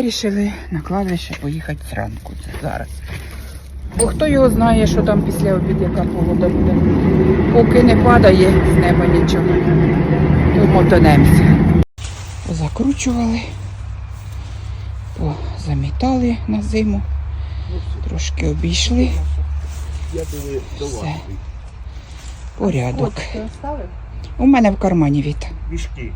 Вирішили на кладбище поїхати зранку. Це зараз. Бо хто його знає, що там після обіду, яка погода буде. Поки не падає з неба нічого, то мотанемося. Закручували, замітали на зиму, трошки обійшли. Все. Порядок. У мене в кармані від. Мішки.